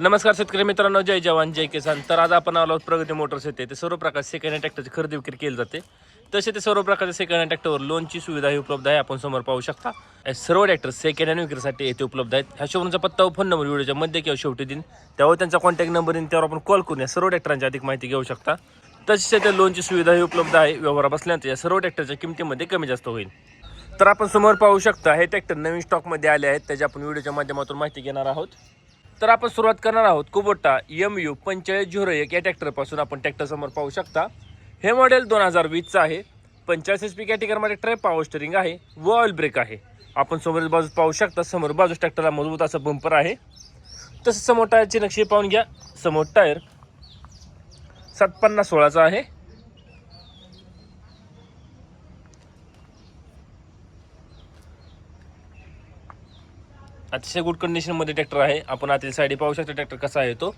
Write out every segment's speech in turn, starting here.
नमस्कार शेतकरी मित्रांनो जय जवान जय किसान. तर आज आपण आलो प्रगती मोटर्स येते ते सर्व प्रकारचे सेकंड हँड ट्रॅक्टरची खरेदी विक्री केली जाते. तसे ते सर्व प्रकारचे सेकंड हँड ट्रॅक्टरवर लोनची सुविधाही उपलब्ध आहे. आपण समोर पाहू शकता सर्व ट्रॅक्टर सेकंड हँड विक्रीसाठी येथे उपलब्ध आहेत. ह्या शोरूमचा पत्ता व फोन नंबर व्हिडिओच्या मध्ये किंवा शेवटी दिन त्यावर त्यांचा कॉन्टॅक्ट नंबर येईल त्यावर आपण कॉल करून या सर्व ट्रॅक्टरांची अधिक माहिती घेऊ शकता. तसेच त्या लोनची सुविधाही उपलब्ध आहे. व्यवहार बसल्यानंतर या सर्व ट्रॅक्टरच्या किमतीमध्ये कमी जास्त होईल. तर आपण समोर पाहू शकता हे ट्रॅक्टर नवीन स्टॉकमध्ये आले आहेत. त्याची आपण व्हिडिओच्या माध्यमातून माहिती घेणार आहोत. तर आपण सुरुवात करणार आहोत कुबोटा एम यू पंचेचाळीस झिरो एक या ट्रॅक्टरपासून आपण ट्रॅक्टरसमोर पाहू शकता. हे मॉडेल दोन हजार वीसचं आहे. पंचाळीस एच पी कॅटेगरीमध्ये ट्रॅप पावर स्टेरिंग आहे व ऑइल ब्रेक आहे. आपण समोरील बाजूस पाहू शकता समोर बाजूस ट्रॅक्टरला मजबूत असं बंपर आहे. तसंच समोर टायरची नक्षी पाहून घ्या. समोर टायर सात पन्नास सोळाचा आहे. अतिशय गुड कंडिशनमध्ये ट्रॅक्टर आहे. आपण आतील साईडी पाहू शकतो ट्रॅक्टर कसा आहे तो.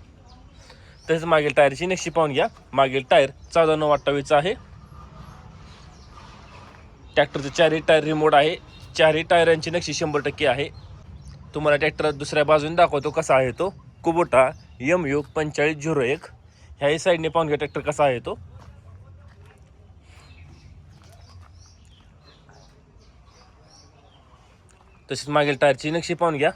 तसेच मागील टायरची नक्षी पाहून घ्या. मागील टायर चौदा नऊ अठ्ठावीसचा आहे ट्रॅक्टरचं चारही टायर रिमोट आहे. चारही टायरांची नक्षी शंभर टक्के आहे. तुम्हाला ट्रॅक्टर दुसऱ्या बाजूने दाखवतो कसा आहे तो. कुबोटा यम यू पंचेचाळीस झिरो एक. ह्याही साईडने पाहून घ्या ट्रॅक्टर कसा आहे तो. तसेच मागील टायरची नक्षी पाहून घ्या.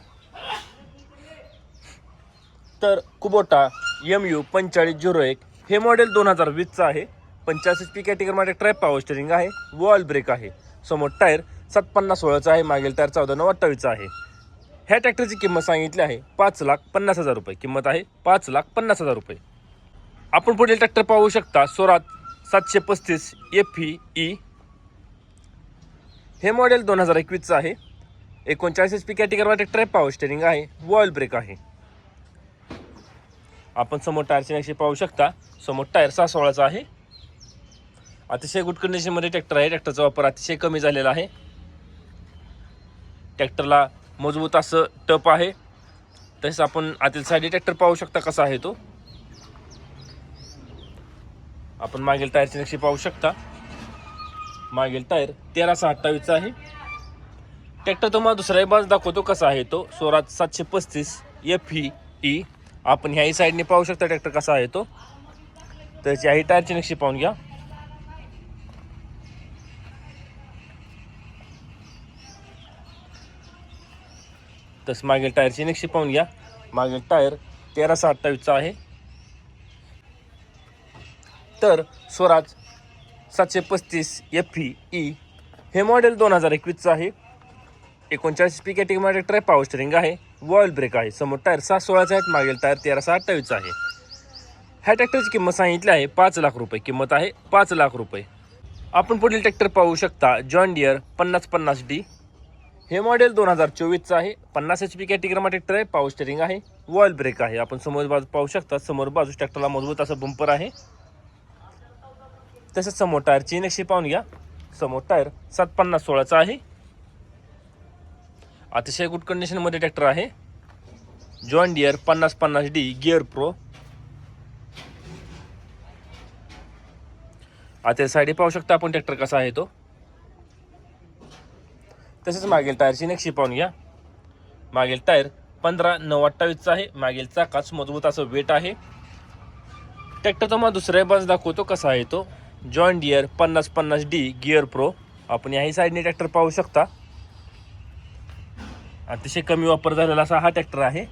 तर कुबोटा एम यू पंचेचाळीस झिरो एक हे मॉडेल दोन हजार वीसचं आहे. पंचाळीस पी कॅटेगरीमध्ये ट्रॅप पॉवर स्टेरिंग आहे वॉल ब्रेक आहे. समोर टायर सात पन्नास सोळाचा आहे मागील टायर चौदा नऊ अठ्ठावीसचा आहे. ह्या ट्रॅक्टरची किंमत सांगितली आहे पाच लाख पन्नास हजार रुपये. किंमत आहे पाच लाख पन्नास हजार रुपये. आपण पुढील ट्रॅक्टर पाहू शकता स्वरात सातशे पस्तीस एफ ई हे मॉडेल दोन हजार एकवीसचं आहे. एकोणचाळीस एच पी कॅटेगरीमध्ये ट्रॅप पॉवर स्टेरिंग आहे वॉइल ब्रेक आहे. आपण समोर टायरची नक्षी पाहू शकता. समोर टायर सहा सोळाचा आहे. अतिशय गुड कंडिशनमध्ये ट्रॅक्टर आहे. ट्रॅक्टरचा वापर अतिशय कमी झालेला आहे. ट्रॅक्टरला मजबूत असं टप आहे. तसेच आपण आतील साईड ट्रॅक्टर पाहू शकता कसा आहे तो. आपण मागील टायरची नक्षी पाहू शकता. मागील टायर तेरा सहा अठ्ठावीसचा आहे. ट्रॅक्टर तुम्हाला दुसऱ्या बाजू दाखवतो कसा आहे तो. स्वराज सातशे पस्तीस एफ ई ई आपण ह्याही साईडने पाहू शकता ट्रॅक्टर कसा आहे तो. त्याची ह्याही टायरची नक्षी पाहून घ्या. तस मागील टायरची नक्षी पाहून घ्या. मागील टायर तेरा अठ्ठावीसचा आहे. तर स्वराज सातशे पस्तीस एफ ई हे मॉडेल दोन हजार एकवीसचं आहे. एकोणचाळीस पी कॅटेगरीमध्ये ट्रॅप पावर स्टेरिंग आहे. वॉल ब्रेक आहे. समोर टायर सहा सोळाचा आहेत. मागील टायर तेरा सहा अठ्ठावीसचा आहे. ह्या ट्रॅक्टरची किंमत सांगितली आहे. पाच लाख रुपये. किंमत आहे पाच लाख रुपये. आपण पुढील ट्रॅक्टर पाहू शकता. जॉन डियर पन्नास पन्नास डी हे मॉडेल दोन हजार चोवीसचं आहे. पन्नास एच पी कॅटेगरीमा ट्रॅक्टर आहे पावर स्टेरिंग आहे. वॉल ब्रेक आहे. आपण समोर बाजू पाहू शकता. समोर बाजू ट्रॅक्टरला मजबूत असं बंपर आहे. तसेच समोर टायरची नक्षी पाहून घ्या. समोर टायर सात पन्नास सोळाचा आहे. अतिशय गुड कंडिशनमध्ये ट्रॅक्टर आहे. जॉन डिअर पन्नास पन्नास डी गिअर प्रो आता साईडी पाहू शकता आपण ट्रॅक्टर कसा आहे तो. तसेच मागील टायरची नक्षी पाहून घ्या. मागील टायर पंधरा नऊ अठ्ठावीसचा आहे. मागील चाकाच मजबूत असं वेट आहे. ट्रॅक्टर तुम्हाला दुसऱ्या बाजू दाखवतो कसा आहे तो. जॉन डिअर पन्नास पन्नास डी गिअर प्रो आपण याही साईडने ट्रॅक्टर पाहू शकता. अतिशय कमी वापर झालेला असा हा ट्रॅक्टर आहे.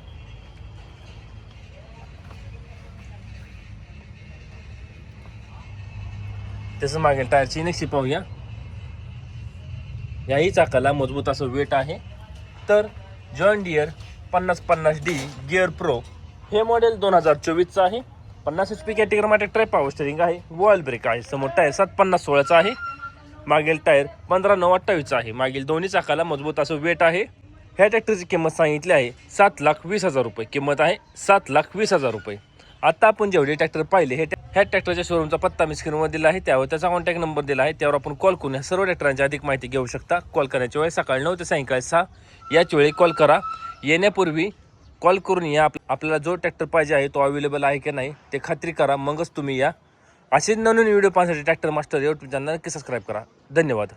तसं मागेल टायरची नक्षी पाहूया. याही चाकाला मजबूत असं वेट आहे. तर जॉन डिअर पन्नास पन्नास डी गिअर प्रो हे मॉडेल दोन हजार चोवीसचं आहे. पन्नास एच पी कॅटेगरीमध्ये ट्रॅप पावर स्टेरिंग आहे. वॉल ब्रेक आहे. समोर टायर सात पन्नास सोळाचा आहे. मागील टायर पंधरा नऊ अठ्ठावीसचा आहे. मागील दोन्ही चाकाला मजबूत असं वेट आहे. ह्या ट्रॅक्टरची किंमत सांगितली आहे सात लाख वीस हजार रुपये. किंमत आहे सात लाख वीस हजार रुपये. आता आपण जेवढे ट्रॅक्टर पाहिले हे ह्या ट्रॅक्टरच्या शोरूमचा पत्ता मी स्क्रीनवर दिला आहे. त्यावर त्याचा कॉन्टॅक्ट नंबर दिला आहे. त्यावर आपण कॉल करून सर्व ट्रॅक्टरांची अधिक माहिती घेऊ शकता. कॉल करण्याची वेळ सकाळी नऊ ते सायंकाळी सहा. याच वेळी कॉल करा. येण्यापूर्वी कॉल करून या. आप आपल्याला जो ट्रॅक्टर पाहिजे आहे तो अवेलेबल आहे की नाही ते खात्री करा. मगच तुम्ही या. असेच नवीन व्हिडिओ पाहण्यासाठी ट्रॅक्टर मास्टर यूट्यूब चॅनल नक्की सबस्क्राईब करा. धन्यवाद.